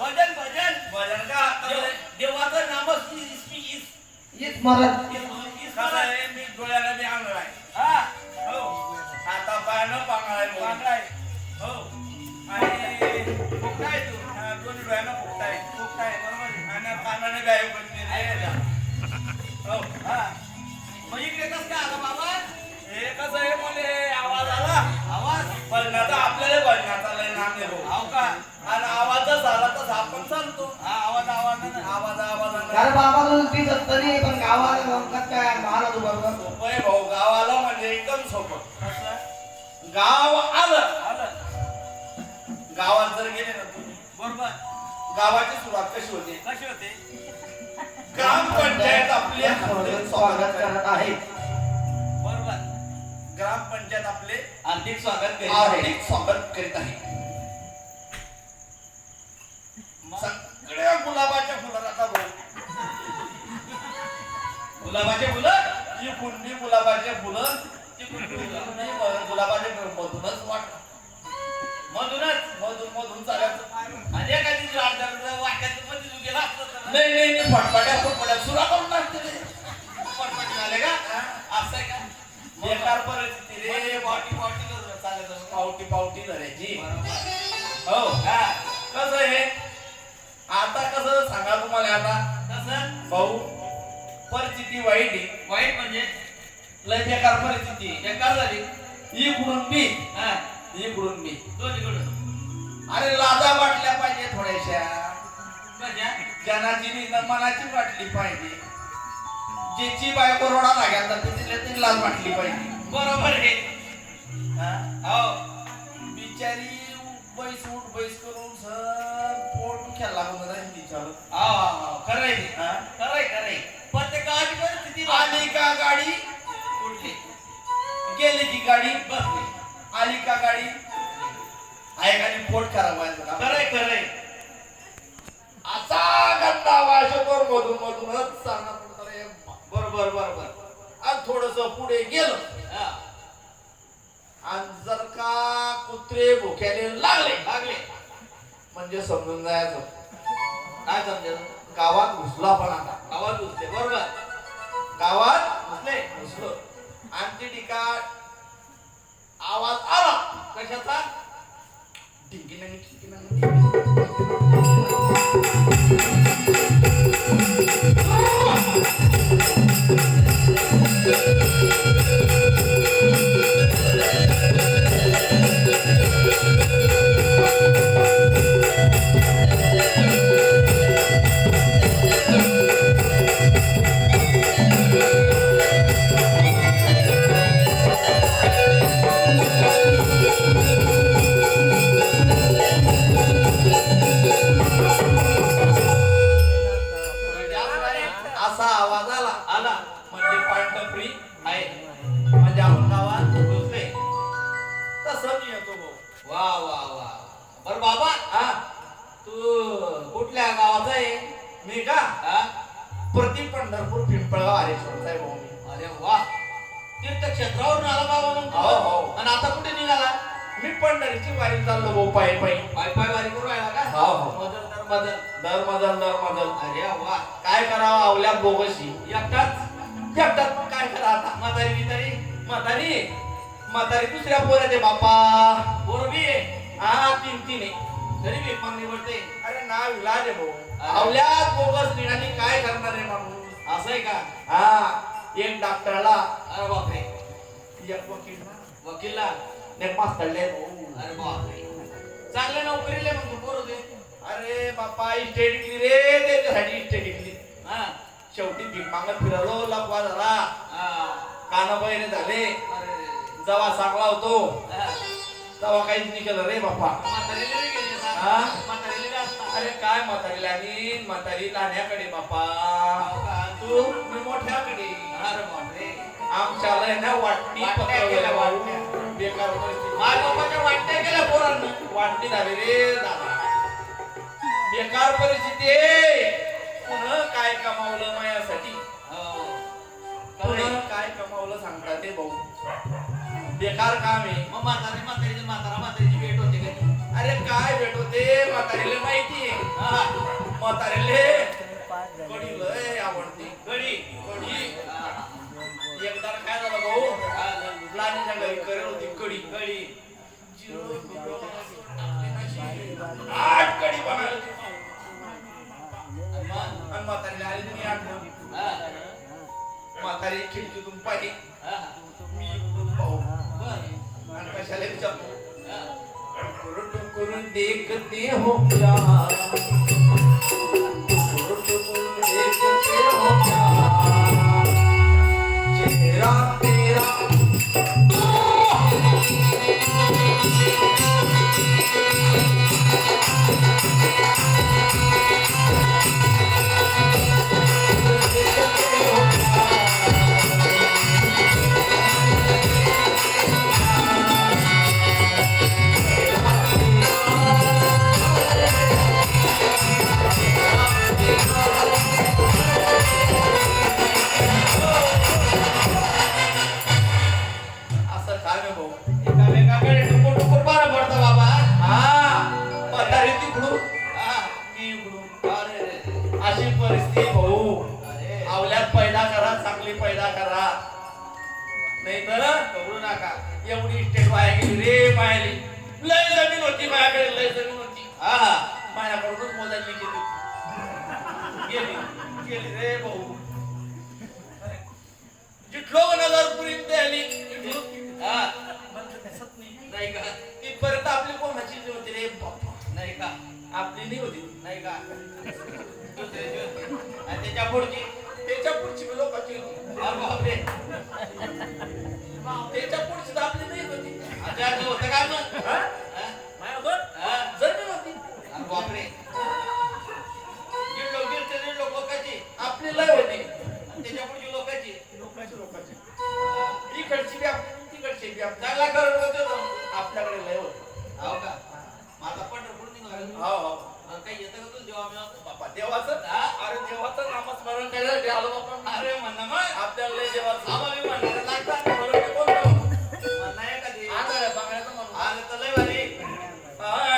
भजन भजन. भजन का? देव- देवाचं नामच इ- तीच पण गावाला काय महाराज बरोबर सोपं आहे भाऊ गावाला म्हणजे एकदम सोपं. गाव आलं. आलं. गावात जर गेले ना तुम्ही बरोबर. गावाची सुरुवात कशी होते? कशी होते? ग्रामपंचायत आपली स्वागत करत. आहे. बरोबर. ग्रामपंचायत आपले हार्दिक स्वागत करीत आहे. हार्दिक स्वागत करीत आहे. मग? सगळ्या गुलाबाच्या आता भाऊ गुलाबाचे फुलं? ही कुंडी गुलाबाचे फुलं. ती गुलाबाचे मधूनच वाट. मधूनच मधून मधून चालायचं. आणि एखादी झाड झाड वाट्यात मध्ये तू गेला नाही नाही नाही फटफट्या फटफट्या. सुरा करून टाकते. पटपट झाले का? असं का? बेकार परिस्थिती रे बॉटी बॉटी चालत. पावटी पावटी धरायची. हो हा. कसं आता तुम्हाला आता कसं भाऊ परिस्थिती वाईट आहे. वाईट म्हणजे? लय बेकार परिस्थिती. बेकार झाली. इकडून मी. हा. इकडून मी. दोन्हीकडून अरे लाजा वाटल्या पाहिजे थोड्याशा. कशा जनाची मनाची वाटली पाहिजे. ज्याची बायको रोडा लागेल तर तिला ती लाज वाटली पाहिजे. बरोबर आहे. हा? हो. बिचारी बैस उठ बैस करून सर पोट खेळला खरंय. हा? खरंय खरंय प्रत्येकाची परिस्थिती आली का गाडी? कुठली? गेली की गाडी? बसली. आली का गाडी? गाडी पोट खराब व्हायचं का? खरंय खरंय. असा गंदा वास येतो मधून मधूनच सांगणार कुठं रे बा. बरोबर बरोबर आणि थोडस पुढे गेलं. हा. आणि जर का कुत्रे भुक्याने लागले. लागले. म्हणजे समजून जायचं. काय समजेल. गावात घुसला पण आता आवाज उठते बरोबर. गावात घुसलो आणि ती ठिकाण आवाज आला. कशाचा? ढिंकीनं ढिंकीनं मी का? हा? प्रति पंढरपूर पिंपळगाव हरेश्वरचा आहे भाऊ मी. अरे वा. तीर्थक्षेत्रावरून आला बाबा? हो, हो. आणि आता कुठे निघाला? मी पंढरीची वारी चाललो भाऊ पायी पायी. पाय पाय वारी करू राहिला का? हो, हो. मदल तर मदल दर मजल दर मजल. अरे वा. काय करावं आवल्या बोगशी? एकटाच? एकटाच मग काय करा आता? म्हातारी बितारी? म्हातारी? म्हातारी दुसऱ्या पोराचे बापा पोरबी हा तीन तीन आहे. तरी बी मग निवडते. अरे नाव इलाज आहे भाऊ. आवल्या बोगस निघाली काय करणार आहे माणूस? असं आहे का? हा एक डॉक्टरला. अरे बापरे. एक वकीलला. वकीलला? एक मास्तरले भाऊ. अरे बापरे. चांगल्या नोकरीला मग तू पोर होते अरे बापा इस्टेट इकली रे त्याच्यासाठी इस्टेट इकली हा. शेवटी भीक मागत फिरलो लपवा झाला. कान बहिरे झाले. जवा चांगला होतो. तेव्हा काहीच नाही केलं रे बापा? हा? काय म्हातारी म्हातारी लहान्याकडे बापा. तू मी मोठ्याकडे. अरे बापरे वाटणी केल्या, बेकार परिस्थिती. माझ्या बापाच्या वाटण्या केल्या पोरांना. वाटणी झाली रे बेकार परिस्थिती पुन्हा काय कमावलं माझ्यासाठी हो. काय कमावलं सांगता ते भाऊ. बेकार काम आहे. मग म्हातारी म्हातारीची म्हातारा म्हातारीची भेट होते का अरे काय भेट होते? म्हातारीला माहिती Ah, Matarelê. देह प्यारा एवढी स्टेट वाया गेली रे मायली लय जमीन होती माझ्याकडे लय जमीन होती. हा माझ्याकडूनच मोजायला गेली. गेली गेली रे भाऊ. जिथलो नजर पुरी आली. नाही. का? ती परत आपली कोणाची जी होती रे? नाही का? आपली नाही होती. नाही का? आणि त्याच्या पुढची? त्याच्या पुढची लोकांची त्याच्या त्यात होतं का मग